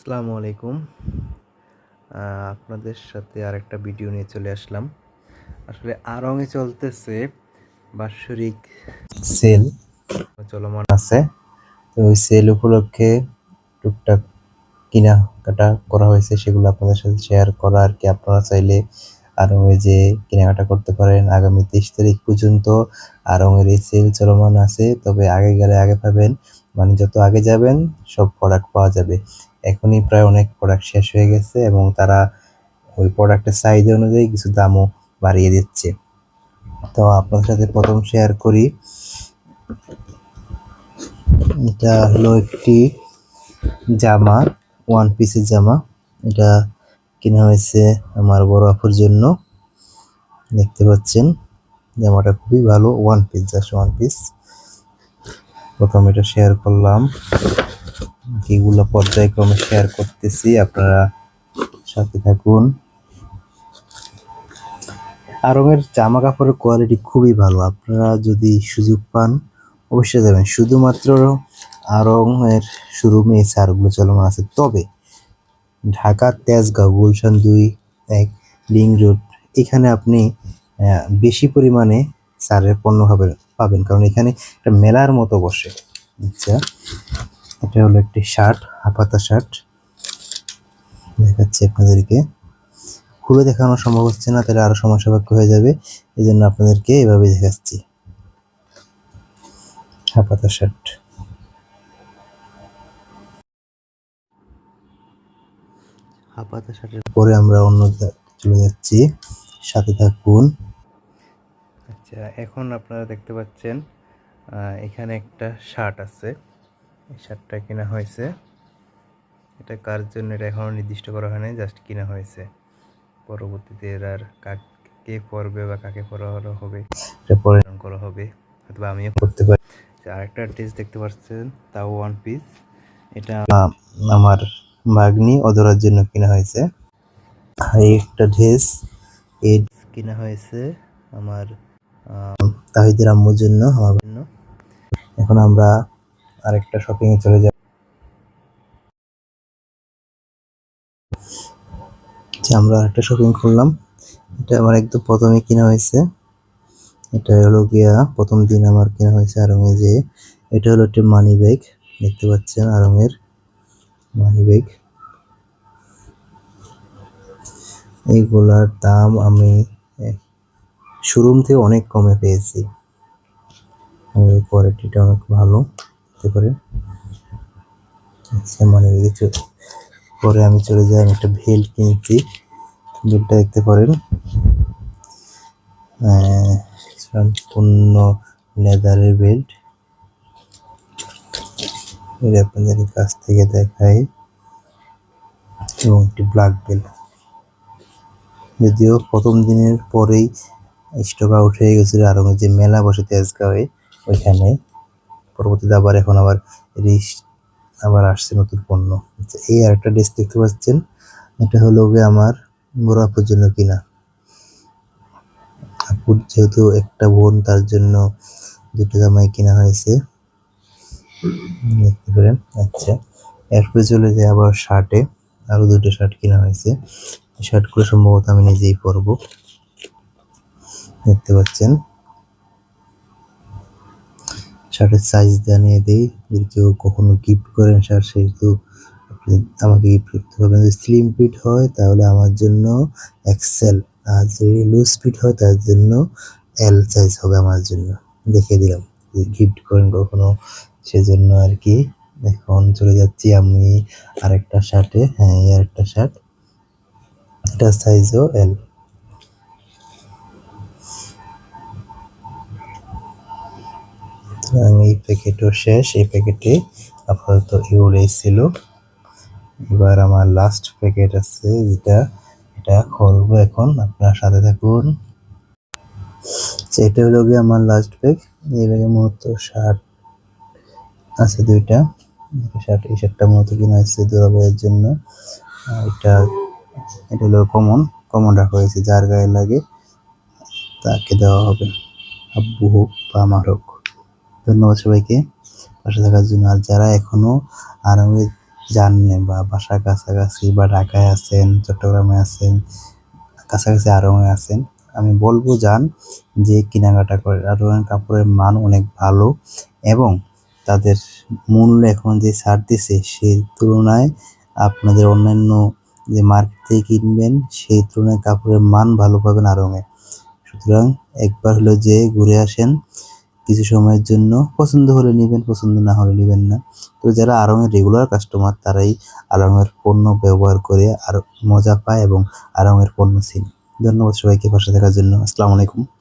আসসালামু আলাইকুম। আপনাদের সাথে আরেকটা ভিডিও নিয়ে চলে আসলাম। আসলে আরঙে চলতেছে বাৎসরিক সেল চলমান আছে। তো ওই সেল উপলক্ষে টুকটাক কিনা কাটা করা হয়েছে, সেগুলো আপনাদের সাথে শেয়ার করা। আর কি আপনারা চাইলে আরঙে যে কেনাকাটা করতে পারেন, আগামী তেইশ তারিখ পর্যন্ত আরঙের এই সেল চলমান আছে। তবে আগে গেলে আগে পাবেন মানে যত আগে যাবেন, সব প্রোডাক্ট পাওয়া যাবে। এখনই প্রায় অনেক প্রোডাক্ট শেষ হয়ে গেছে এবং তারা ওই প্রোডাক্টের সাইজ অনুযায়ী কিছু দামও বাড়িয়ে দিচ্ছে। তো আপনার সাথে প্রথম শেয়ার করি। এটা হলো একটি জামা ওয়ান পিসের জামা। এটা কেনা হয়েছে আমার বড় আপুর জন্য। দেখতে পাচ্ছেন, জামাটা খুবই ভালো one piece just one piece প্রথম এটা শেয়ার করলাম। এগুলো পর্যায়ক্রমে শেয়ার করতেছি, আপনারা সাথে থাকুন। আরঙের জামা কাপড়ের কোয়ালিটি খুবই ভালো, আপনারা যদি সুযোগ পান অবশ্যই যাবেন। শুধুমাত্র আরঙের শোরুমে এই সারগুলো চলমান আছে। তবে ঢাকার তেজগাঁও, গুলশান দুই, এক লিং রোড, এখানে আপনি বেশি পরিমাণে সারের পণ্য পাবেন পাবেন। কারণ এখানে একটা মেলার মতো বসে। আচ্ছা। এটা হলো একটি শার্ট হাফাতা শার্ট। দেখাচ্ছি আপনাদেরকে। খুলে দেখানো সম্ভব হচ্ছে না, তাহলে আরও সমস্যা সাপেক্ষ হয়ে যাবে। এই জন্য আপনাদেরকে এভাবে দেখাচ্ছি। হাফাতা শার্ট। হাফাতা শার্টের পরে আমরা অন্য চলে যাচ্ছি। সাথে থাকুন। আচ্ছা এখন আপনারা দেখতে পাচ্ছেন এখানে একটা শার্ট আছে। এই শার্টটা কেনা হয়েছে। এটা কার জন্য এটা এখনও নির্দিষ্ট করা হয়নি জাস্ট কিনা হয়েছে। পরবর্তীতে এর আর কাক পরবে বা কাকে পরা হলো হবে এটা পরে করা হবে অথবা আমিও করতে পারি। আরেকটা ড্রেস দেখতে পাচ্ছেন তাও ওয়ান পিস এটা আমার মাগনি অদরার জন্য কেনা হয়েছে। আর একটা ড্রেস এই কেনা হয়েছে আমার আম, তাহিদের আম্মুর জন্য আমার জন্য। এখন আমরা আরেকটা শপিং এ চলে যাব। যে আমরা একটা শপিং করলাম। এটা আমার একদম প্রথমে কিনা হয়েছে। এটা হলো গিয়া প্রথম দিন আমার কেনা হয়েছে আরঙে যে, এটা হলো একটি মানি ব্যাগ দেখতে পাচ্ছেন আরঙের মানি ব্যাগ এইগুলার দাম আমি শোরুম থেকে অনেক কমে পেয়েছি। কোয়ালিটিটা অনেক ভালো। হতে পারে। আচ্ছা মানি ব্যাগে পরে আমি চলে যাই, আমি একটা বেল্ট কিনছি বেল্টটা দেখতে পারেন। সম্পূর্ণ লেদারের বেল্ট এটা আপনাদের কাছ থেকে দেখাই। এবং একটি ব্ল্যাক বেল্ট যদিও প্রথম দিনের পরেই স্টক আউট হয়ে গেছিল, আর যে মেলা বসে তেজগাঁওয়ে, ওইখানে। পরবর্তীতে আবার এখন আবার রিস আবার আসছে নতুন পণ্য। আচ্ছা, এই আরেকটা ড্রেস দেখতে পাচ্ছেন। এটা হলো গিয়ে আমার আপুর জন্য কিনা। আপুর যেহেতু একটা বোন তার জন্য দুটো জামাই কিনা হয়েছে। দেখতে পারেন। আচ্ছা এরপরে চলে যায় আবার শার্টে আরও দুটো শার্ট কিনা হয়েছে। শার্টগুলো সম্ভবত আমি নিজেই পরবো। দেখতে পাচ্ছেন। শার্টের সাইজ জানিয়ে দিই। যদি কেউ কখনো গিফট করেন শার্ট সেহেতু আপনি আমাকে গিফট করতে পারবেন যদি স্লিম ফিট হয়, তাহলে আমার জন্য এক্সেল আর যদি লুজ ফিট হয়, তার জন্য এল সাইজ হবে আমার জন্য। দেখে দিলাম। গিফট করেন কখনো, সেজন্য আর কি। এখন চলে যাচ্ছি আমি আরেকটা শার্টে হ্যাঁ এই আরেকটা শার্ট এটা সাইজও এল সুতরাং এই প্যাকেটও শেষ। এই প্যাকেটে আপাতত এগুলোই ছিল। এবার আমার লাস্ট প্যাকেট আছে, যেটা, এটা খুলবো এখন। আপনার সাথে থাকুন। সেটা হলো গিয়ে আমার লাস্ট ব্যাগ এই ব্যাগে মূলত শার্ট আছে দুইটা। শার্ট এই শার্টটা মূলত কিনা হয়েছে দুরাবাইয়ের জন্য। এটা এটা হলো কমন কমন রাখা হয়েছে, যার গায়ে লাগে, তাকে দেওয়া হবে। আব্বু হোক বা আমার হোক। ধন্যবাদ সবাইকে। পাশে থাকার জন্য আর যারা এখনও আরামের যান বা বাসার কাছাকাছি বা ঢাকায় আছেন, চট্টগ্রামে আছেন, কাছাকাছি আরঙে আছেন, আমি বলব যান যে কেনাকাটা করে আরঙের কাপড়ের মান অনেক ভালো এবং তাদের মূল্য এখন যে ছাড় দিছে সেই তুলনায় আপনাদের অন্যান্য যে মার্কেট থেকে কিনবেন সেই তুলনায় কাপড়ের মান ভালো পাবেন আরঙে সুতরাং একবার হলো যে ঘুরে আসেন কিছু সময়ের জন্য পছন্দ হলে নেবেন, পছন্দ না হলে নেবেন না। তো যারা আরামের রেগুলার কাস্টমার তারাই আরামের পণ্য ব্যবহার করে আর মজা পায় এবং আরামের পণ্য চিনে। ধন্যবাদ সবাইকে পাশে থাকার জন্য। আসসালামু আলাইকুম।